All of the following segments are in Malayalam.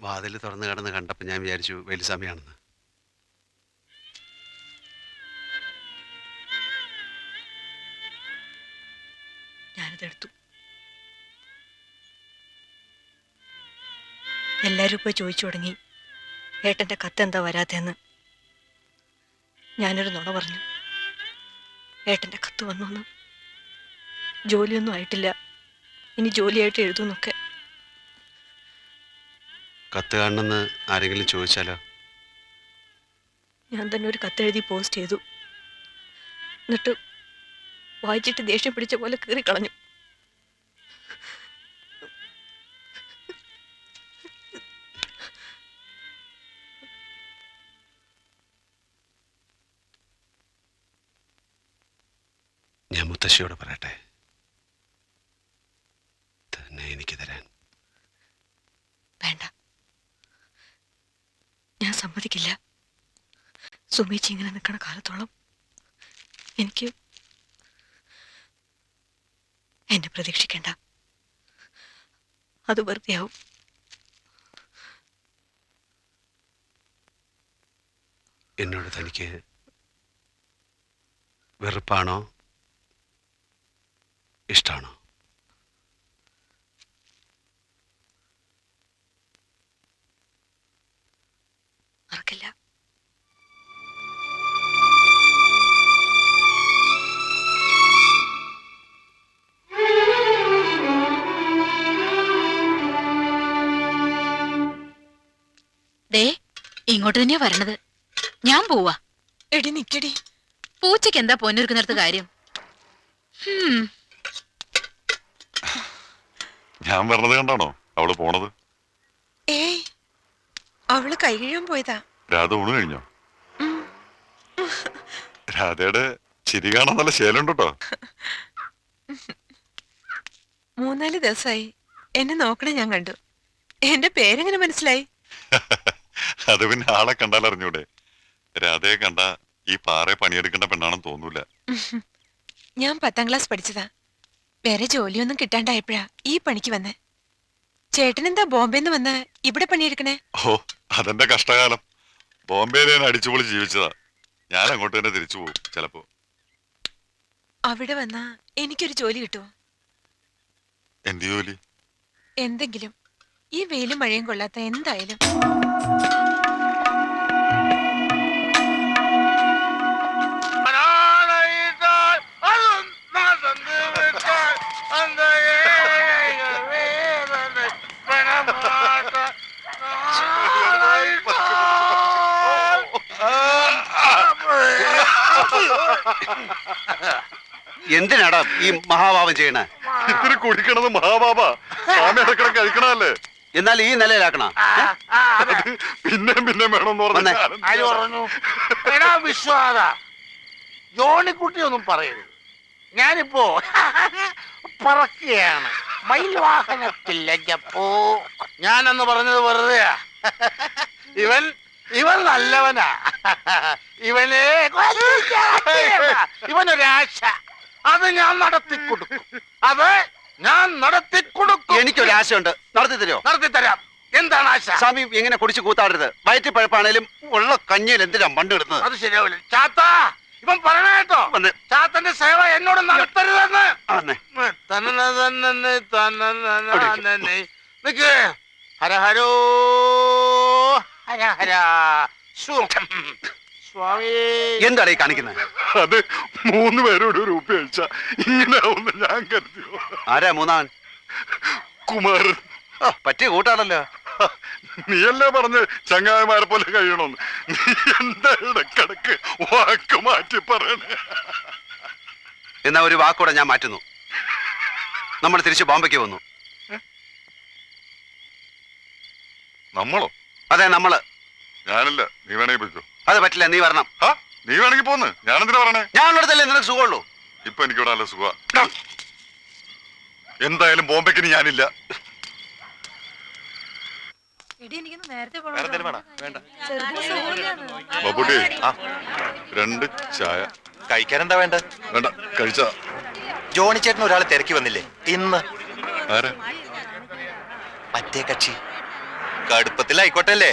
വാതിൽ തുറന്നു കിടന്ന് കണ്ടപ്പോൾ ഞാൻ വിചാരിച്ചു വേലുസ്വാമിയാണെന്ന് ഞാനിതെടുത്തു. എല്ലാവരും ഇപ്പോൾ ചോദിച്ചു തുടങ്ങി ഏട്ടന്റെ കത്ത് എന്താ വരാത്തെന്ന് ഞാനൊരു നുണ പറഞ്ഞു. ഏട്ടന്റെ കത്ത് വന്നു ജോലിയൊന്നും ആയിട്ടില്ല. ഇനി ജോലിയായിട്ട് എഴുതുന്നൊക്കെ കത്ത് കാണണമെന്ന് ആരെങ്കിലും ചോദിച്ചാലോ? ഞാൻ തന്നെ ഒരു കത്തെഴുതി പോസ്റ്റ് ചെയ്തു. എന്നിട്ട് വായിച്ചിട്ട് ദേഷ്യം പിടിച്ച പോലെ കീറിക്കളഞ്ഞു ഞാൻ മുത്തശ്ശിയോട് പറയട്ടെ തന്നെ എനിക്ക് തരാൻ വേണ്ട ഞാൻ സമ്മതിക്കില്ല. സുമേച്ചി ഇങ്ങനെ നിൽക്കണ കാലത്തോളം എനിക്ക് എന്നെ പ്രതീക്ഷിക്കേണ്ട. അത് വെറുതെയാവും. എന്നോട് തനിക്ക് വെറുപ്പാണോ? ഇഷ്ടമാണോ മറക്കില്ല. ദേ ഇങ്ങോട്ട് തന്നെയാ വരണത്. ഞാൻ പോവാ. എടി നിക്കടി. പൂച്ചയ്ക്ക് എന്താ പൊന്നൊരുക്കുന്നിടത്ത് കാര്യം? ഹും, ഞാൻ വരണത് കണ്ടാണോ? അവൾ പോണത്? ഏയ് അവൾ കൈ കഴിയാൻ പോയതാ. രാധ ഊണ് കഴിഞ്ഞോ? രാധയുടെ ചിരി കാണാൻ നല്ല ശേലുണ്ടോ മൂന്നാൽ ദിവസമായി എന്നെ നോക്കണേ ഞാൻ കണ്ടു. എന്റെ പേരെങ്ങനെ മനസ്സിലായി? അത് പിന്നെ ആളെ കണ്ടാൽ അറിഞ്ഞൂടെ. രാധയെ കണ്ട ഈ പാറയെ പണിയെടുക്കേണ്ട പെണ്ണാണെന്ന് തോന്നൂല. ഞാൻ പത്താം ക്ലാസ് പഠിച്ചതാ. വേറെ ജോലിയൊന്നും കിട്ടാണ്ടായപ്പോഴാ ഈ പണിക്ക് വന്നേ. ചേട്ടനെന്താ ബോംബെന്ന് വന്ന് ഇവിടെ പണിയെടുക്കണേ? ഓ അതെന്റെ കഷ്ടകാലം. ബോംബെയിലെ അടിച്ചുപൊളി ജീവിച്ചതാ. ഞാൻ അങ്ങോട്ട് തന്നെ തിരിച്ചു പോകും ചിലപ്പോ. അവിടെ വന്നാ എനിക്കൊരു ജോലി കിട്ടുമോ എന്ത് ജോലി? എന്തെങ്കിലും. ഈ വെയിലും മഴയും കൊള്ളാത്ത എന്തായാലും. എന്തിനാടാ ഈ മഹാഭാവം ചെയ്യണേ? ഇത്തിരി കുടിക്കണത് മഹാബാബ സ്വാമി കഴിക്കണല്ലേ എന്നാൽ ഈ നിലയിലാക്കണ? പിന്നെ പിന്നെ വേണമെന്ന് വന്നേ. പറഞ്ഞു ആര് പറഞ്ഞു എടാ വിശ്വാസ ജോണിക്കുട്ടി ഒന്നും പറയരുത്. ഞാനിപ്പോ പറക്കുകയാണ്. മയിൽ വാഹനത്തില്ലപ്പോ ഞാനെന്ന് പറഞ്ഞത് വെറുതെയാ. ഇവൻ ഇവൻ നല്ലവനാ. ഇവനെ ഇവനൊരാശ. അത് ഞാൻ നടത്തി കൊടുക്കും അത് ഞാൻ നടത്തി കൊടുക്കും എനിക്കൊരു ആശയുണ്ട് നടത്തി തരുമോ? നടത്തി തരാം. എന്താണ് ആശ? സ്വാമി എങ്ങനെ കുടിച്ച് കൂത്താടരുത്. വയറ്റി പഴപ്പാണേലും ഉള്ള കഞ്ഞിയിൽ എന്തിനാ മണ്ണ് ഇടുന്നത്? അത് ശരിയാവില്ല. ചാത്ത ഇവൻ പറയണ കേട്ടോ. വന്ന്. ചാത്തന്റെ സേവ എന്നോട് നടത്തരുതെന്ന്. തന്നെ തന്നെ തന്നെ. നിക്ക്. ഹര. ഹരോ ഹര. എന്താണ് ഈ കാണിക്കുന്നത് അത് മൂന്ന് പേരോട് ഒരു അയച്ച ഇങ്ങനെ ആവുന്ന ഞാൻ കരുതിയോ? ആരാ മൂന്നാൻ കുമാരൻ. പറ്റിയ കൂട്ടാണല്ലോ. നീയല്ലേ പറഞ്ഞ് ചങ്ങായിമാരെ പോലെ കഴിയണമെന്ന് നീ എന്താ ഇടക്കിടക്ക് വാക്ക് മാറ്റി പറയണേ. എന്നാ ഒരു വാക്കൂടെ ഞാൻ മാറ്റുന്നു. നമ്മൾ തിരിച്ച് ബോംബെക്ക് വന്നു. നമ്മളോ? അതെ നമ്മൾ. ഞാനല്ല. നീ വേണമെങ്കിൽ പോയിക്കോ. അത് പറ്റില്ല നീ വരണം. ആ നീ വേണമെങ്കിൽ പോന്ന്. ഞാനെന്തിനാ പറയണേ ഞാൻ ഉള്ളിടത്തല്ലേ നിനക്ക് സുഖമുള്ളൂ? ഇപ്പൊ എനിക്കിവിടെ നല്ല സുഖ. എന്തായാലും ബോംബെക്ക് ഇനി ഞാനില്ല. ബാബുട്ടി രണ്ട് ചായ. കഴിക്കാൻ എന്താ വേണ്ട? വേണ്ട കഴിച്ച. ജോണി ചേട്ടൻ ഒരാളെ തിരക്കി വന്നില്ലേ? ഇന്ന്. ആരാ? മറ്റേ കക്ഷി. കടുപ്പത്തിലായിക്കോട്ടെ അല്ലേ?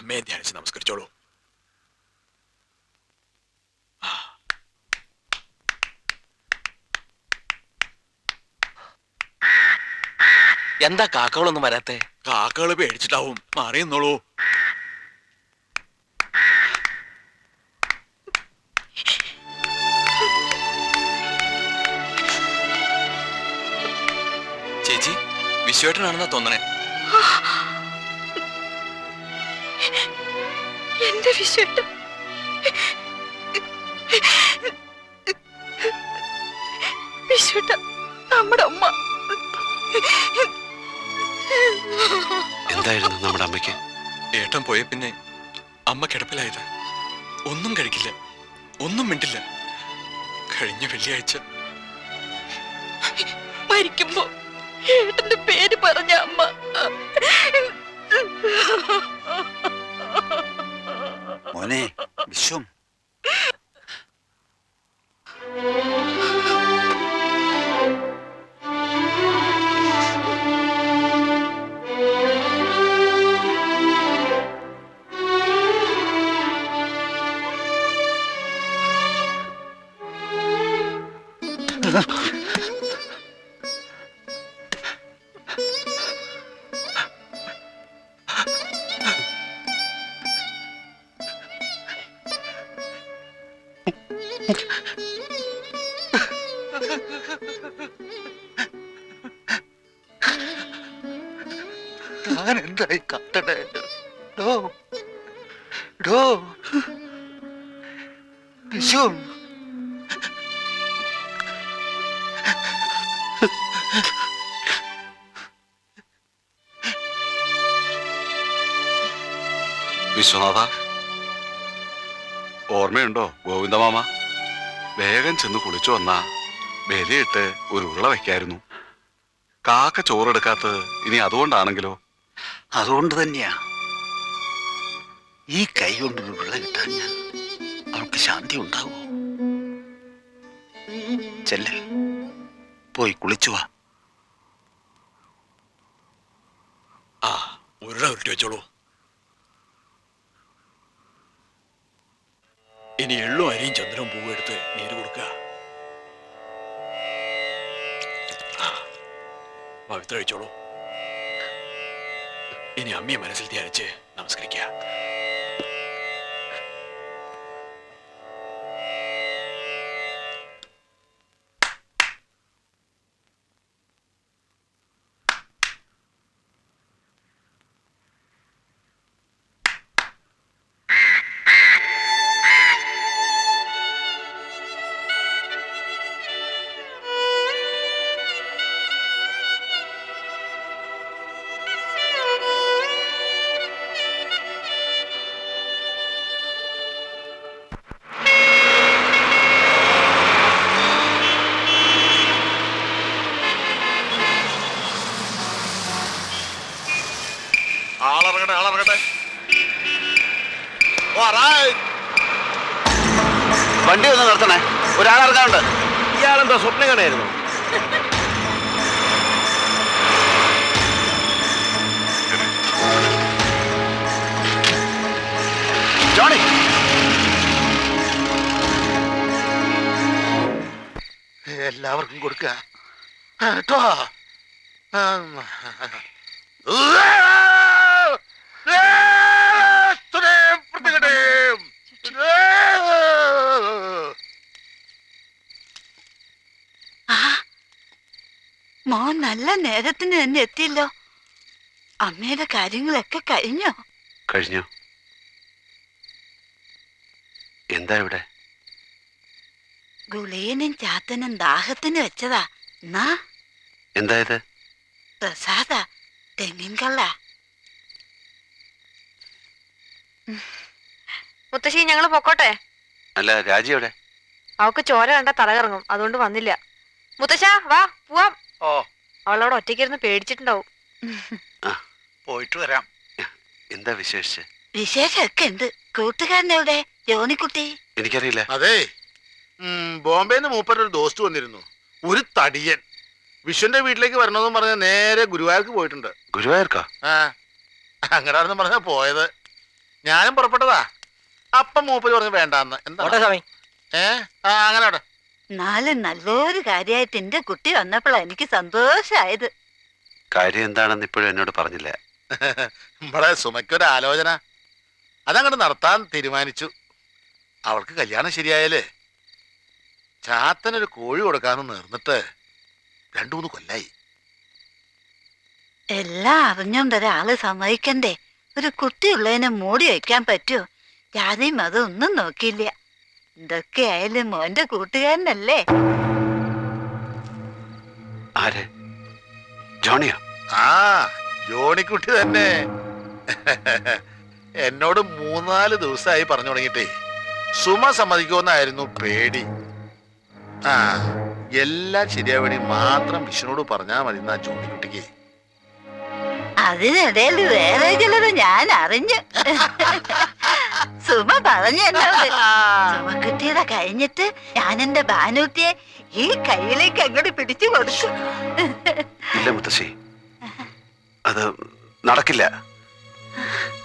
അമ്മയെ ധ്യാനിച്ച് നമസ്കരിച്ചോളൂ എന്താ കാക്കകളൊന്നും വരാത്തെ? കാക്കകൾ പേടിച്ചിട്ടാവും. മാറി ചേച്ചി വിശ്വേട്ടനാണെന്നാ തോന്നണേ. എന്റെ വിശ്വട്ട വിശ്വട്ട നമ്മുടെ അമ്മ. എന്തായിരുന്നു നമ്മുടെ അമ്മയ്ക്ക്? ഏട്ടൻ പോയ പിന്നെ അമ്മ കിടപ്പിലായത്. ഒന്നും കഴിക്കില്ല. ഒന്നും മിണ്ടില്ല. കഴിഞ്ഞ വെള്ളിയാഴ്ച മരിക്കുമ്പോ ഏട്ടന്റെ പേര് പറഞ്ഞ അമ്മ. 뭐네? 미숑. ഡോ. ഡോ. വിശ്വം. വിശ്വനാഥ ഓർമ്മയുണ്ടോ ഗോവിന്ദമാമ? വേഗം ചെന്ന് കുളിച്ചു വന്നാ ബലിയിട്ട് ഒരു ഉരുള വെക്കായിരുന്നു. കാക്ക ചോറെടുക്കാത്തത് ഇനി അതുകൊണ്ടാണെങ്കിലോ? അതുകൊണ്ട് തന്നെയാ. ഈ കൈ കൊണ്ടൊരു വിള കിട്ടാൻ ഞാൻ അവൾക്ക് ശാന്തി ഉണ്ടാവോ? ചെല്ല് പോയി കുളിച്ചു വാ. ആ ഉരുള ഉരുട്ടി വെച്ചോളൂ. ഇനി എള്ളും അരിയും ചന്ദ്രവും പൂവും എടുത്ത് നീര് കൊടുക്കുക. പവിത്ര കഴിച്ചോളൂ. ഇനി അമ്മയെ മനസ്സിൽ ധ്യാനിച്ച് നമസ്കരിക്കുക. വണ്ടി ഒന്ന് നിർത്തണേ. ഒരാളിറങ്ങാനുണ്ട് ഇയാളെന്താ സ്വപ്നം കാണായിരുന്നു ജോണി. എല്ലാവർക്കും കൊടുക്കുക കേട്ടോ തന്നെ എത്തിയല്ലോ. അമ്മയുടെ കാര്യങ്ങളൊക്കെ കഴിഞ്ഞോ? കഴിഞ്ഞോ. എന്താ ഇവിടെ? ഗുളിയനും ചാത്തനും ദാഹത്തിന് വെച്ചതാ. എന്നാ എന്തായത് പ്രസാദ. തെങ്ങിൻ കള്ള. മുത്തശ്ശി ഞങ്ങൾ പൊക്കോട്ടെ? അല്ല രാജി അവിടെ അവക്ക് ചോര കണ്ട തലകറങ്ങും. അതുകൊണ്ട് വന്നില്ല. മുത്തശ്ശ വാ പോവാം. ഓ. അവളവിടെ ഒറ്റയ്ക്കിരുന്ന് പേടിച്ചിട്ടുണ്ടാവും. പോയിട്ട് വരാം. എന്താ വിശേഷിച്ച്? വിശേഷമൊക്കെ ഉണ്ട്. കൂട്ടുകാരനെവിടെ? ജോണിക്കുട്ടി. എനിക്കറിയില്ല. അതെ. ബോംബെന്ന് മൂപ്പരുടെ ദോസ്ത് വന്നിരുന്നു. ഒരു തടിയൻ. വിഷുന്റെ വീട്ടിലേക്ക് വരണമെന്ന് പറഞ്ഞ നേരെ ഗുരുവായൂർക്ക് പോയിട്ടുണ്ട്. ഗുരുവായൂർക്കാ? ആ അങ്ങടാണെന്ന് പറഞ്ഞാ പോയത്. ഞാനും പുറപ്പെട്ടതാ. അപ്പം മൂപ്പര് പറഞ്ഞു വേണ്ടാന്ന്. എന്താ? ഏ? ആ അങ്ങനെ നാല് നല്ലൊരു കാര്യമായിട്ട് എന്റെ കുട്ടി വന്നപ്പോഴാ എനിക്ക് സന്തോഷായത്. കാര്യം എന്താണെന്ന് ഇപ്പോഴും എന്നോട് പറഞ്ഞില്ല. നമ്മളെ സുമയ്ക്കൊരു ആലോചന. അതങ്ങോട്ട് നടത്താൻ തീരുമാനിച്ചു. അവൾക്ക് കല്യാണം ശരിയായാലേ ചാത്തനൊരു കോഴി കൊടുക്കാന്ന് നേർന്നിട്ട് രണ്ടു മൂന്ന് കൊല്ലായി. എല്ലാം അറിഞ്ഞോണ്ട് ഒരാൾ സമ്മതിക്കണ്ടേ? ഒരു കുട്ടിയുള്ളതിനെ മൂടി വയ്ക്കാൻ പറ്റുമോ ജാതിയും അതൊന്നും ഒന്നും നോക്കിയില്ല. എന്തൊക്കെ ആയാലും മോന്റെ കൂട്ടുകാരനല്ലേ? ആര്? ജോണിയാ? ആ ജോണിക്കുട്ടി തന്നെ. എന്നോട് മൂന്നാൽ ദിവസമായി പറഞ്ഞു തുടങ്ങിട്ടേ സുമ സമ്മതിക്കുമെന്നായിരുന്നു പേടി. ആ എല്ലാം ശരിയാവണി മാത്രം വിഷ്ണുനോട് പറഞ്ഞാൽ മതി എന്നാ ജോണിക്കുട്ടിക്ക്. അതിനിടയിൽ വേറെ ചിലത് ഞാൻ അറിഞ്ഞു. സുമ പറഞ്ഞു എന്നോട് സുമക്കുട്ടിയുടെ കഴിഞ്ഞിട്ട് ഞാൻ എന്റെ ഭാനുത്തിയെ ഈ കയ്യിലേക്ക് അങ്ങോട്ട് പിടിച്ചു കൊടുത്തു. ഇല്ല മുത്തശ്ശി. അത് നടക്കില്ല.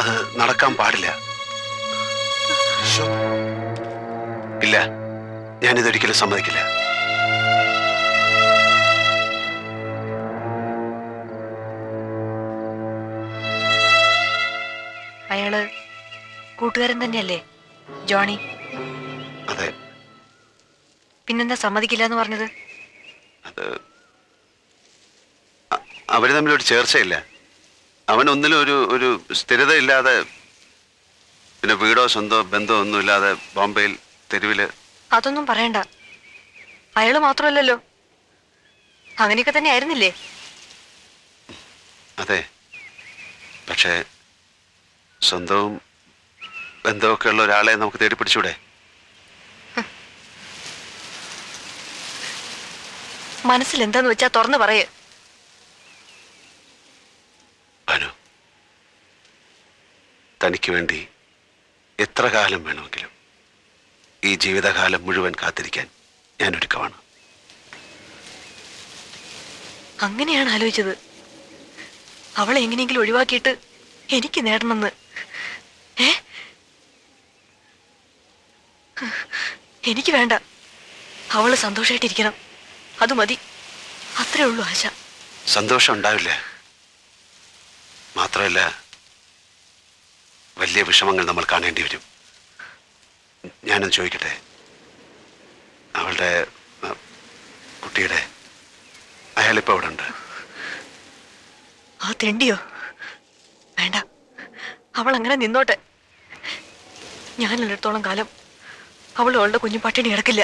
അത് നടക്കാൻ പാടില്ല. ഇല്ല. ഞാനിതൊരിക്കലും സമ്മതിക്കില്ല. അയാൾ കൂട്ടുകാരൻ തന്നെയല്ലേ? ജോണി. അതെ. പിന്നെന്താ സമ്മതിക്കില്ല എന്ന് പറഞ്ഞത്? അത് അവർ തമ്മിൽ ഒരു ചേർച്ചയില്ല. അവൻ ഒന്നിലും ഒരു ഒരു സ്ഥിരത ഇല്ലാതെ പിന്നെ വീടോ സ്വന്തോ ബന്ധമോ ഒന്നും ഇല്ലാതെ ബോംബെയിൽ തെരുവിൽ. അതൊന്നും പറയണ്ട. അയാൾ മാത്രമല്ലല്ലോ. അങ്ങനെയൊക്കെ തന്നെ ആയിരുന്നില്ലേ? അതെ. പക്ഷേ സ്വന്തവും ബന്ധമൊക്കെ ഉള്ള ഒരാളെ നമുക്ക് തേടി പിടിച്ചൂടെ? മനസ്സിൽ എന്താന്ന് വെച്ചാ തുറന്നു പറയേ. അനു തനിക്ക് വേണ്ടി എത്ര കാലം വേണമെങ്കിലും ഈ ജീവിതകാലം മുഴുവൻ കാത്തിരിക്കാൻ ഞാൻ ഒരുക്കമാണ് അങ്ങനെയാണ് ആലോചിച്ചത്. അവളെ എങ്ങനെയെങ്കിലും ഒഴിവാക്കിയിട്ട് എനിക്ക് നേടണമെന്ന് ഏ എനിക്ക് വേണ്ട. അവൾ സന്തോഷമായിട്ടിരിക്കണം അത് മതി. അത്രേ ഉള്ളൂ ആശ. സന്തോഷം ഉണ്ടാവില്ല. മാത്രമല്ല വലിയ വിഷമങ്ങൾ നമ്മൾ കാണേണ്ടി വരും. ഞാനൊന്ന് ചോദിക്കട്ടെ? അവളുടെ കുട്ടിയുടെ അയാളിപ്പോ അവിടെ ഉണ്ട് ആ തെണ്ടിയോ? വേണ്ട. അവൾ അങ്ങനെ നിന്നോട്ടെ. ഞാനെടുത്തോളം കാലം അവൾ അവളുടെ കുഞ്ഞു പട്ടിണി കിടക്കില്ല.